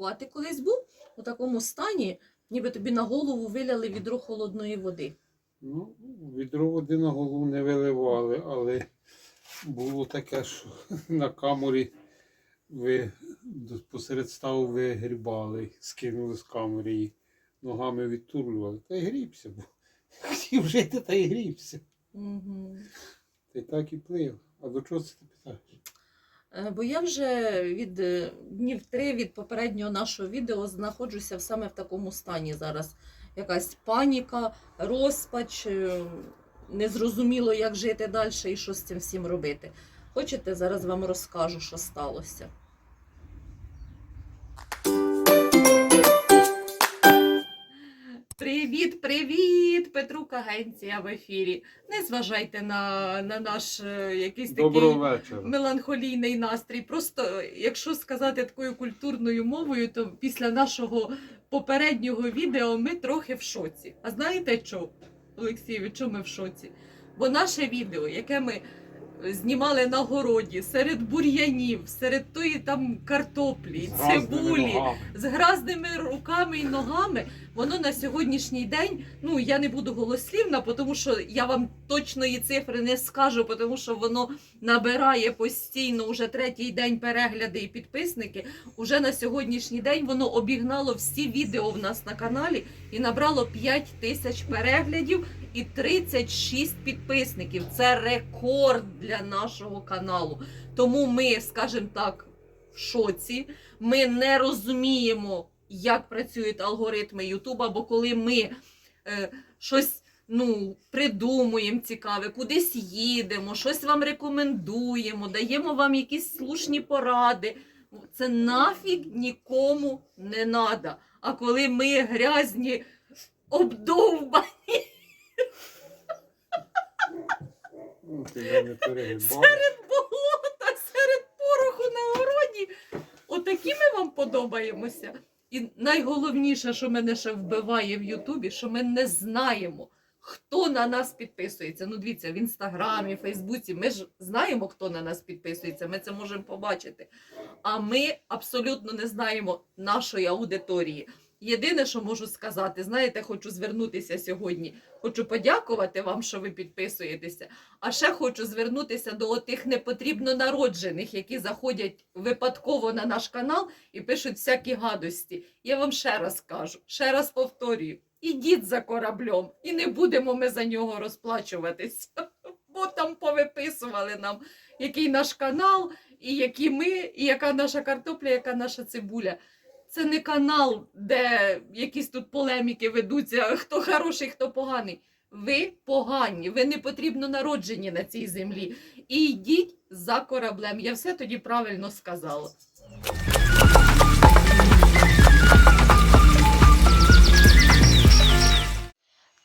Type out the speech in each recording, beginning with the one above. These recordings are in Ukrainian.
Юрку, а ти колись був у такому стані, ніби тобі на голову виляли відро холодної води. Ну, відро води на голову не виливали, але було таке, що на камері ви посеред ставу вигрібали, скинули з камери і ногами відтурлювали. Та й грібся, бо хотів жити та й грібся. Угу. Й так і плив. А до чого це ти питаєш? Е, Бо я вже від е, днів три від попереднього нашого відео знаходжуся саме в такому стані зараз. Якась паніка, розпач, е, незрозуміло, як жити далі і що з цим всім робити. Хочете, зараз вам розкажу, що сталося. Привіт, привіт! Петрук Агенція в ефірі. Не зважайте на, на наш е, якийсь такий Доброго вечора. меланхолійний настрій. Просто, е, якщо сказати такою культурною мовою, то після нашого попереднього відео ми трохи в шоці. А знаєте що, Олексійович, чому ми в шоці? Бо наше відео, яке ми е, знімали на городі, серед бур'янів, серед тої там картоплі, З цибулі, ногами. з гразними руками і ногами, воно на сьогоднішній день, ну я не буду голослівна, тому що я вам точної цифри не скажу, тому що воно набирає постійно уже третій день перегляди і підписники. Уже на сьогоднішній день воно обігнало всі відео в нас на каналі і набрало 5 тисяч переглядів і 36 підписників. Це рекорд для нашого каналу. Тому ми, скажімо так, в шоці. Ми не розуміємо, як працюють алгоритми Ютуба, бо коли ми е, щось ну, придумуємо цікаве, кудись їдемо, щось вам рекомендуємо, даємо вам якісь слушні поради. Це нафіг нікому не треба. А коли ми грязні, обдовбані, Ну, ти болота серед пороху на городі. Отакі ми вам подобаємося. І найголовніше, що мене ще вбиває в Ютубі, що ми не знаємо, хто на нас підписується. Ну, дивіться, в інстаграмі, Фейсбуці. Ми ж знаємо, хто на нас підписується. Ми це можемо побачити. А ми абсолютно не знаємо нашої аудиторії. Єдине, що можу сказати, знаєте, хочу звернутися сьогодні. Хочу подякувати вам, що ви підписуєтеся. А ще хочу звернутися до тих непотрібно народжених, які заходять випадково на наш канал і пишуть всякі гадості. Я вам ще раз кажу, ще раз повторюю: ідіть за кораблем, і не будемо ми за нього розплачуватися. Бо там повиписували нам, який наш канал, і які ми, і яка наша картопля, яка наша цибуля. Це не канал, де якісь тут полеміки ведуться, хто хороший, хто поганий. Ви погані, ви не потрібно народжені на цій землі. І йдіть за кораблем. Я все тоді правильно сказала.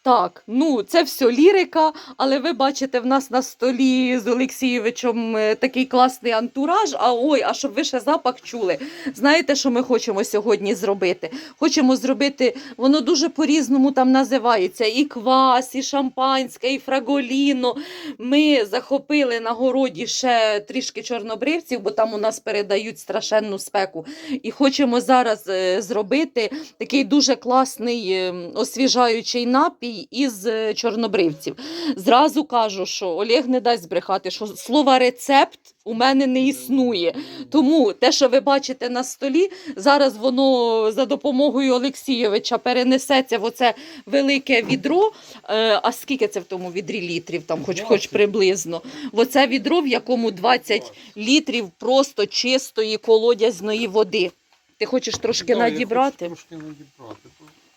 Так, ну це все лірика, але ви бачите, в нас на столі з Олексійовичем е, такий класний антураж. А ой, а щоб ви ще запах чули. Знаєте, що ми хочемо сьогодні зробити? Хочемо зробити, воно дуже по-різному там називається: і квас, і шампанське, і фраголіно. Ми захопили на городі ще трішки чорнобривців, бо там у нас передають страшенну спеку. І хочемо зараз е, зробити такий дуже класний е, освіжаючий напій із е, чорнобривців. Зразу кажу, що Олег не дасть збрехати, що слова рецепт у мене не існує. Тому те, що ви бачите на столі, зараз воно за допомогою Олексійовича перенесеться в оце велике відро. Е, А скільки це в тому відрі літрів, там, хоч, хоч приблизно. В оце відро, в якому 20 літрів просто чистої колодязної води. Ти хочеш трошки Да, я хочу Трошки надібрати.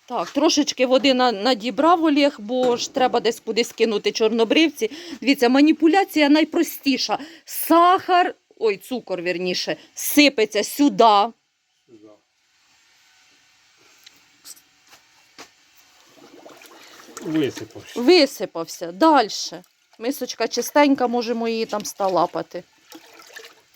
Так, трошечки води надібрав Олег, бо ж треба десь кудись кинути чорнобривці. Дивіться, маніпуляція найпростіша. Сахар, ой, цукор, вірніше, сипеться сюди. Висипався. Висипався. Далі. Мисочка чистенька, можемо її там сталапати.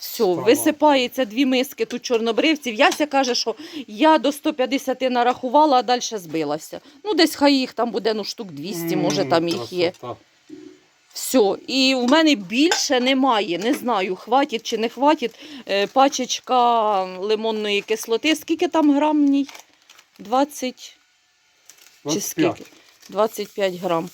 Все, Сталапати. висипається дві миски тут чорнобривців. Яся каже, що я до 150 нарахувала, а далі збилася. Ну, десь хай їх там буде ну, штук 200, може там їх є. красота. Все. І в мене більше немає. Не знаю, хватить чи не хватить. Е, Пачечка лимонної кислоти. Скільки там грам в ній? 20 чи 25. скільки? 25 грам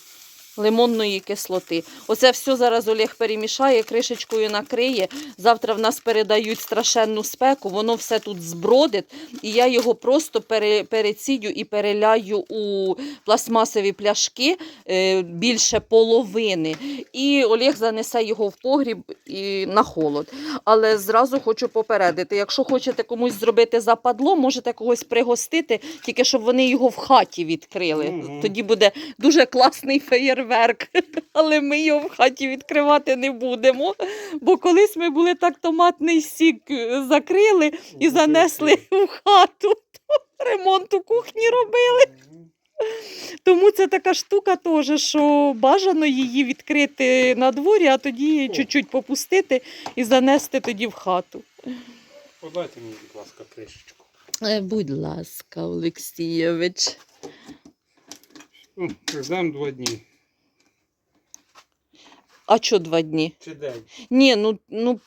лимонної кислоти. Оце все зараз Олег перемішає, кришечкою накриє. Завтра в нас передають страшенну спеку, воно все тут збродить, і я його просто пере, перецідю і переляю у пластмасові пляшки е, більше половини. І Олег занесе його в погріб і на холод. Але зразу хочу попередити, якщо хочете комусь зробити западло, можете когось пригостити, тільки щоб вони його в хаті відкрили. Тоді буде дуже класний феєрверк. Але ми його в хаті відкривати не будемо. Бо колись ми були так томатний сік е, закрили і занесли в хату. Ремонт у кухні робили. Тому це така штука теж, що бажано її відкрити на дворі, а тоді чуть-чуть попустити і занести тоді в хату. Подайте мені, будь ласка, кришечку. Е, Будь ласка, Олексійович. Ждемо два дні. А що два дні? Чи день. Ні, ну, ну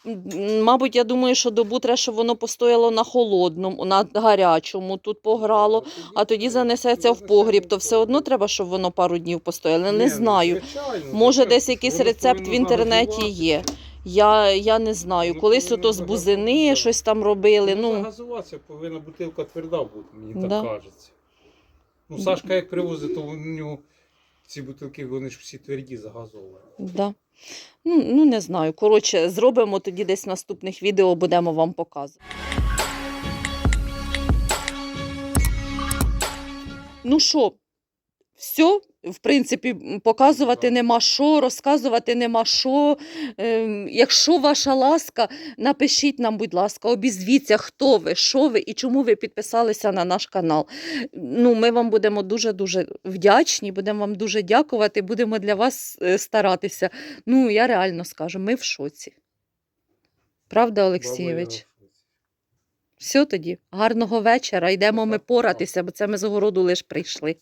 мабуть, я думаю, що добу треба, щоб воно постояло на холодному, на гарячому тут пограло, а тоді занесеться в погріб, то все одно треба, щоб воно пару днів постояло. Не ну, знаю. звичайно, Може, десь якийсь рецепт в інтернеті є. Я, я не знаю. Колись ото з бузини щось там робили. Ну, Ну, загазуватися повинна бутилка тверда бути, мені Да. так кажеться. Ну, Сашка як привозить, то у нього ці бутилки, вони ж всі тверді загазовані. да. Ну, ну не знаю. Коротше, зробимо тоді десь в наступних відео, будемо вам показувати. Ну що, все, в принципі, показувати нема що, розказувати нема що. Ем, якщо ваша ласка, напишіть нам, будь ласка, обізвіться, хто ви, що ви і чому ви підписалися на наш канал. Ну, ми вам будемо дуже-дуже вдячні, будемо вам дуже дякувати, будемо для вас е, старатися. Ну, я реально скажу, ми в шоці. Правда, Олексійович? Все тоді. Гарного вечора. Йдемо ми поратися, бо це ми з огороду лише прийшли.